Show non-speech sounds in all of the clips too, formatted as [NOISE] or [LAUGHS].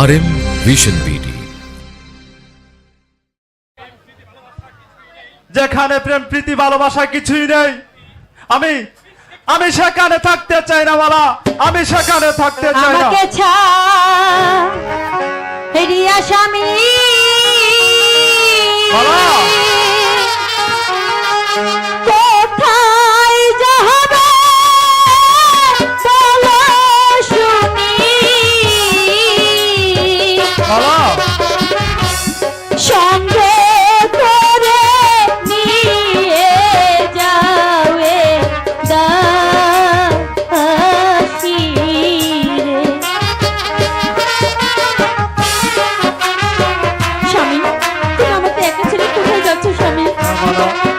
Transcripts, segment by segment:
আর M vision BD যেখানে প্রেম প্রীতি ভালোবাসা কিছুই নেই। আমি আমি সেখানে থাকতে চাই না বালা আমি সেখানে থাকতে চাই না। আমাকে ছাড়িয়া স্বামী। স্বামী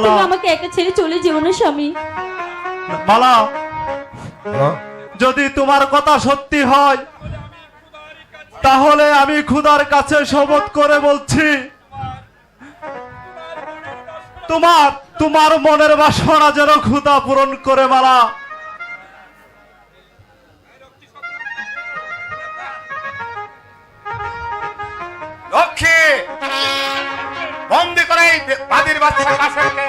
মালা আমাকে একা ছেড়ে চলে যেও না স্বামী। মালা যদি তোমার কথা সত্যি হয় তাহলে আমি খুদার কাছে শপথ করে বলছি তোমার তোমার মনের বাসনা যেন খুদা পূরণ করে মালা এই বাদির বাচ্চা কাশেরকে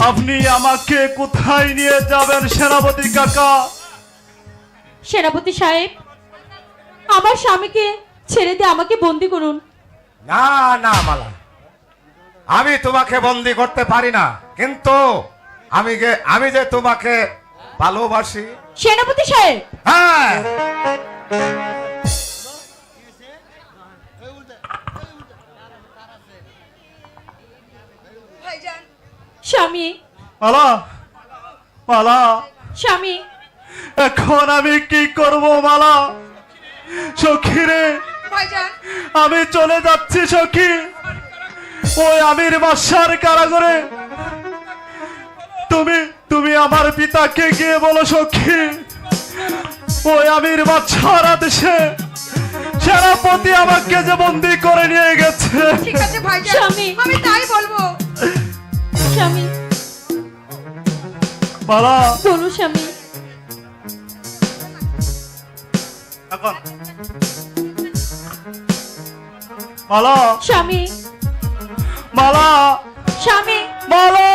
আপনি আমাকে কোথায় নিয়ে যাবেন সেনাপতি কাকা? সেনাপতি সাহেব আমার স্বামীকে ছেড়ে দিয়ে আমাকে বন্দি করুন। না না মালা। আমি তোমাকে বন্দি করতে পারি না কিন্তু আমি গে আমি যে তোমাকে ভালোবাসি। সেনাপতি সাহেব। হ্যাঁ। স্বামী। মালা মালা স্বামী। এখন আমি কি করব মালা? সখী রে আমি চলে যাচ্ছি সখী। ওই আমির বাসার কারাগরে। তুমি তুমি আমার পিতাকে গিয়ে বলো সখী ওই আমির বাচ্চার আদেশে সেনাপতি আমাকে যে বন্দি করে নিয়ে গেছে। ঠিক আছে ভাইজান স্বামী। আমি তাই বলব। স্বামী। মালা বলো স্বামী। এখন। মালা স্বামী। মালা স্বামী। মালা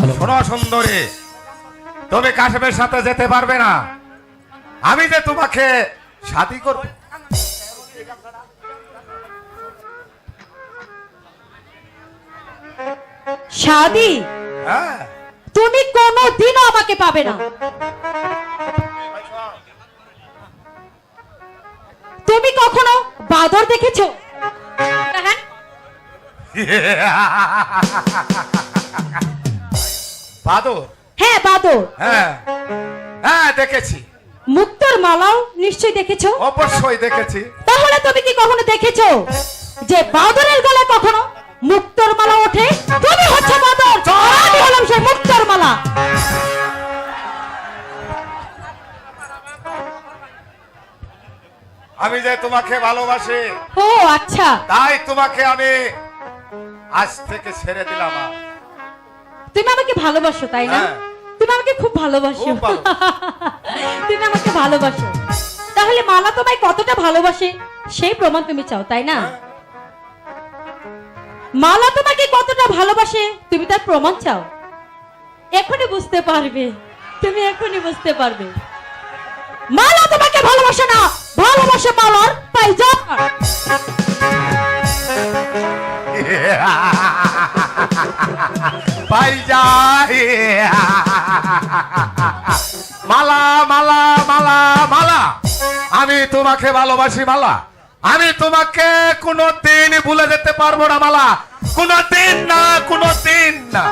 শোনো সুন্দরী তুমি কাশেমের সাথে যেতে পারবে না। আমি যে তোমাকে শাদি করব। শাদি? হ্যাঁ। তুমি কোনোদিনও আমাকে পাবে না। তুমি কখনো বাদর দেখেছ? হ্যাঁ। [LAUGHS] বাদর? হ্যাঁ বাদর। হ্যাঁ। হ্যাঁ দেখেছি। মুক্তর মালাও নিশ্চয়ই দেখেছ? অবশ্যই দেখেছি। তাহলে তুমি কি কখনো দেখেছ যে বাদরের গলায় কখনো মুক্তর মালা ওঠে? তুমি হচ্ছে বাদর। আমি হলাম সেই মুক্তর মালা। আমি যে তোমাকে ভালোবাসি ও আচ্ছা। তাই তোমাকে আমি আজ থেকে ছেড়ে দিলাম। আমাকে ভালোবাসো তাই না? হ্যাঁ। তুমি আমাকে খুব ভালোবাসো। [LAUGHS] তুমি আমাকে ভালোবাসো। তাহলে মালা তোমায় কতটা ভালোবাসে? সেই প্রমাণ তুমি চাও তাই না? হ্যাঁ। মালা তোমাকে কতটা ভালোবাসে তুমি তার প্রমাণ চাও? এখনই বুঝতে পারবে। তুমি এখনই বুঝতে পারবে। মালা তোমাকে ভালোবাসে না ভালোবাসে মালার পাইজা যায়। মালা মালা মালা মালা। আমি তোমাকে ভালোবাসি, মালা। আমি তোমাকে কোনো দিন ভুলে যেতে পারব না, মালা। কোনো দিন না কোনো দিন না।